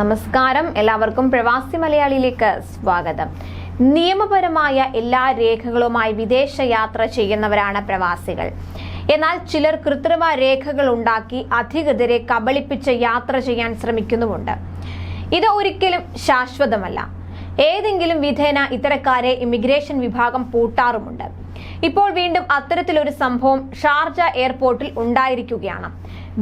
നമസ്കാരം. എല്ലാവർക്കും പ്രവാസി മലയാളിയിലേക്ക് സ്വാഗതം. നിയമപരമായ എല്ലാ രേഖകളുമായി വിദേശ യാത്ര ചെയ്യുന്നവരാണ് പ്രവാസികൾ. എന്നാൽ ചിലർ കൃത്രിമ രേഖകൾ ഉണ്ടാക്കി അധികൃതരെ കബളിപ്പിച്ച് യാത്ര ചെയ്യാൻ ശ്രമിക്കുന്നുമുണ്ട്. ഇത് ഒരിക്കലും ശാശ്വതമല്ല. ഏതെങ്കിലും വിധേന ഇത്തരക്കാരെ ഇമിഗ്രേഷൻ വിഭാഗം പൂട്ടാറുമുണ്ട്. ഇപ്പോൾ വീണ്ടും അത്തരത്തിലൊരു സംഭവം ഷാർജ എയർപോർട്ടിൽ ഉണ്ടായിരിക്കുകയാണ്.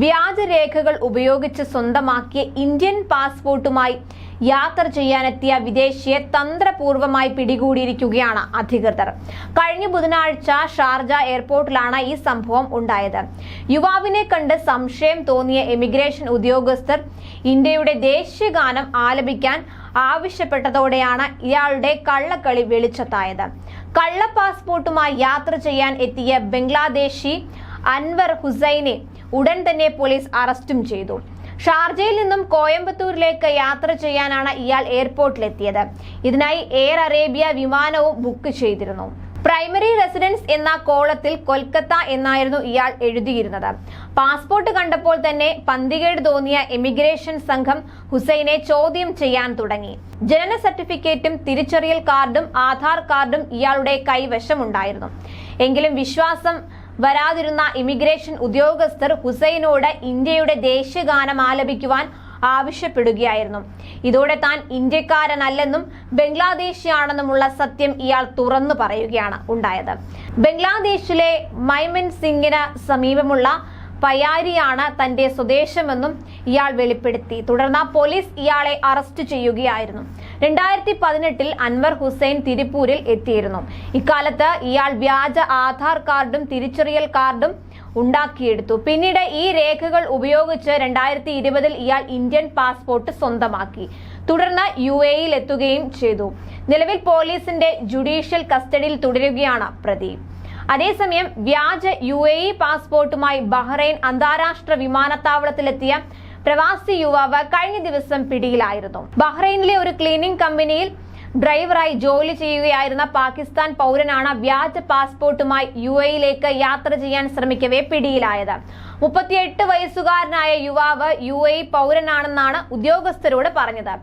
വ്യാജരേഖകൾ ഉപയോഗിച്ച് സ്വന്തമാക്കിയ ഇന്ത്യൻ പാസ്പോർട്ടുമായി യാത്ര ചെയ്യാനെത്തിയ വിദേശിയെ തന്ത്രപൂർവമായി പിടികൂടിയിരിക്കുകയാണ് അധികൃതർ. കഴിഞ്ഞ ബുധനാഴ്ച ഷാർജ എയർപോർട്ടിലാണ് ഈ സംഭവം ഉണ്ടായത്. യുവാവിനെ കണ്ട് സംശയം തോന്നിയ എമിഗ്രേഷൻ ഉദ്യോഗസ്ഥർ ഇന്ത്യയുടെ ദേശീയഗാനം ആലപിക്കാൻ ആവശ്യപ്പെട്ടതോടെയാണ് ഇയാളുടെ കള്ളക്കളി വെളിച്ചത്തായത്. കള്ള പാസ്പോർട്ടുമായി യാത്ര ചെയ്യാൻ എത്തിയ ബംഗ്ലാദേശി അൻവർ ഹുസൈനെ ഉടൻ തന്നെ പോലീസ് അറസ്റ്റും ചെയ്തു. ഷാർജയിൽ നിന്നും കോയമ്പത്തൂരിലേക്ക് യാത്ര ചെയ്യാനാണ് ഇയാൾ എയർപോർട്ടിലെത്തിയത്. ഇതിനായി എയർ അറേബ്യ വിമാനവും ബുക്ക് ചെയ്തിരുന്നു. പ്രൈമറി റെസിഡൻസ് എന്ന കോളത്തിൽ കൊൽക്കത്ത എന്നായിരുന്നു ഇയാൾ എഴുതിയിരുന്നത്. പാസ്പോർട്ട് കണ്ടപ്പോൾ തന്നെ പന്തികേട് തോന്നിയ എമിഗ്രേഷൻ സംഘം ഹുസൈനെ ചോദ്യം ചെയ്യാൻ തുടങ്ങി. ജനന സർട്ടിഫിക്കറ്റും തിരിച്ചറിയൽ കാർഡും ആധാർ കാർഡും ഇയാളുടെ കൈവശമുണ്ടായിരുന്നു. എങ്കിലും വിശ്വാസം വരാതിരുന്ന ഇമിഗ്രേഷൻ ഉദ്യോഗസ്ഥർ ഹുസൈനോട് ഇന്ത്യയുടെ ദേശീയഗാനം ആലപിക്കുവാൻ ആവശ്യപ്പെടുകയായിരുന്നു. ഇതോടെ താൻ ഇന്ത്യക്കാരനല്ലെന്നും ബംഗ്ലാദേശിയാണെന്നുമുള്ള സത്യം ഇയാൾ തുറന്നു പറയുകയാണ് ഉണ്ടായത്. ബംഗ്ലാദേശിലെ മൈമൻ സിംഗിന് സമീപമുള്ള പയാരിയാണ് തന്റെ സ്വദേശമെന്നും ഇയാൾ വെളിപ്പെടുത്തി. തുടർന്ന് പോലീസ് ഇയാളെ അറസ്റ്റ് ചെയ്യുകയായിരുന്നു. രണ്ടായിരത്തി പതിനെട്ടിൽ അൻവർ ഹുസൈൻ തിരുപ്പൂരിൽ എത്തിയിരുന്നു. ഇക്കാലത്ത് ഇയാൾ വ്യാജ ആധാർ കാർഡും തിരിച്ചറിയൽ കാർഡും ഉണ്ടാക്കിയെടുത്തു. പിന്നീട് ഈ രേഖകൾ ഉപയോഗിച്ച് രണ്ടായിരത്തി ഇരുപതിൽ ഇയാൾ ഇന്ത്യൻ പാസ്പോർട്ട് സ്വന്തമാക്കി. തുടർന്ന് യു എയിൽ എത്തുകയും ചെയ്തു. നിലവിൽ പോലീസിന്റെ ജുഡീഷ്യൽ കസ്റ്റഡിയിൽ തുടരുകയാണ് പ്രതി. അതേസമയം വ്യാജ യു എ ഇ പാസ്പോർട്ടുമായി ബഹ്റൈൻ അന്താരാഷ്ട്ര വിമാനത്താവളത്തിലെത്തിയ പ്രവാസി യുവാവ് കഴിഞ്ഞ ദിവസം പിടിയിലായിരുന്നു. ബഹ്റൈനിലെ ഒരു ക്ലീനിംഗ് കമ്പനിയിൽ ഡ്രൈവറായി ജോലി ചെയ്യുകയായിരുന്ന പാകിസ്ഥാൻ പൗരനാണ് വ്യാജ പാസ്പോർട്ടുമായി യു എയിലേക്ക് യാത്ര ചെയ്യാൻ ശ്രമിക്കവേ പിടിയിലായത്. മുപ്പത്തിയെട്ട് വയസ്സുകാരനായ യുവാവ് യു എ പൗരനാണെന്നാണ് ഉദ്യോഗസ്ഥരോട് പറഞ്ഞത്.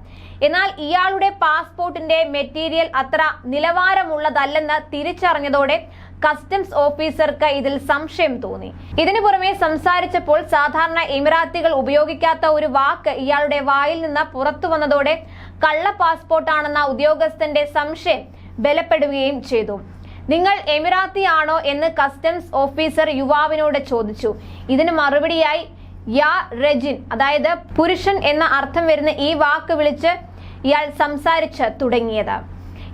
എന്നാൽ ഇയാളുടെ പാസ്പോർട്ടിന്റെ മെറ്റീരിയൽ അത്ര നിലവാരമുള്ളതല്ലെന്ന് തിരിച്ചറിഞ്ഞതോടെ കസ്റ്റംസ് ഓഫീസർക്ക് ഇതിൽ സംശയം തോന്നി. ഇതിനു പുറമെ സംസാരിച്ചപ്പോൾ സാധാരണ എമിറാത്തികൾ ഉപയോഗിക്കാത്ത ഒരു വാക്ക് ഇയാളുടെ വായിൽ നിന്ന് പുറത്തു വന്നതോടെ കള്ള പാസ്പോർട്ടാണെന്ന ഉദ്യോഗസ്ഥന്റെ സംശയം ബലപ്പെടുകയും ചെയ്തു. നിങ്ങൾ എമിറാത്തി ആണോ എന്ന് കസ്റ്റംസ് ഓഫീസർ യുവാവിനോട് ചോദിച്ചു. ഇതിന് മറുപടിയായി യാ റെജിൻ അതായത് പുരുഷൻ എന്ന അർത്ഥം വരുന്ന ഈ വാക്ക് വിളിച്ച് ഇയാൾ സംസാരിച്ച് തുടങ്ങിയത്.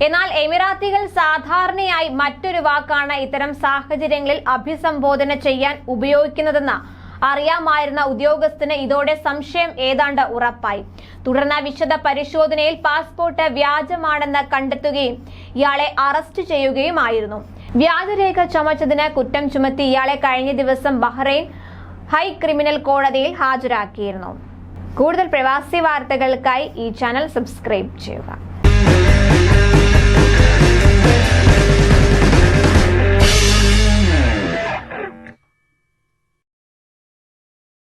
എന്നാൽ എമിറാത്തികൾ സാധാരണയായി മറ്റൊരു വാക്കാണ് ഇത്തരം സാഹചര്യങ്ങളിൽ അഭിസംബോധന ചെയ്യാൻ ഉപയോഗിക്കുന്നതെന്ന് അറിയാമായിരുന്ന ഉദ്യോഗസ്ഥന് ഇതോടെ സംശയം ഏതാണ്ട് ഉറപ്പായി. തുടർന്ന് വിശദ പരിശോധനയിൽ പാസ്പോർട്ട് വ്യാജമാണെന്ന് കണ്ടെത്തുകയും ഇയാളെ അറസ്റ്റ് ചെയ്യുകയുമായിരുന്നു. വ്യാജരേഖ ചമച്ചതിന് കുറ്റം ചുമത്തി ഇയാളെ കഴിഞ്ഞ ദിവസം ബഹ്റൈൻ ഹൈ ക്രിമിനൽ കോടതിയിൽ ഹാജരാക്കിയിരുന്നു. കൂടുതൽ പ്രവാസി വാർത്തകൾക്കായി ഈ ചാനൽ സബ്സ്ക്രൈബ് ചെയ്യുക.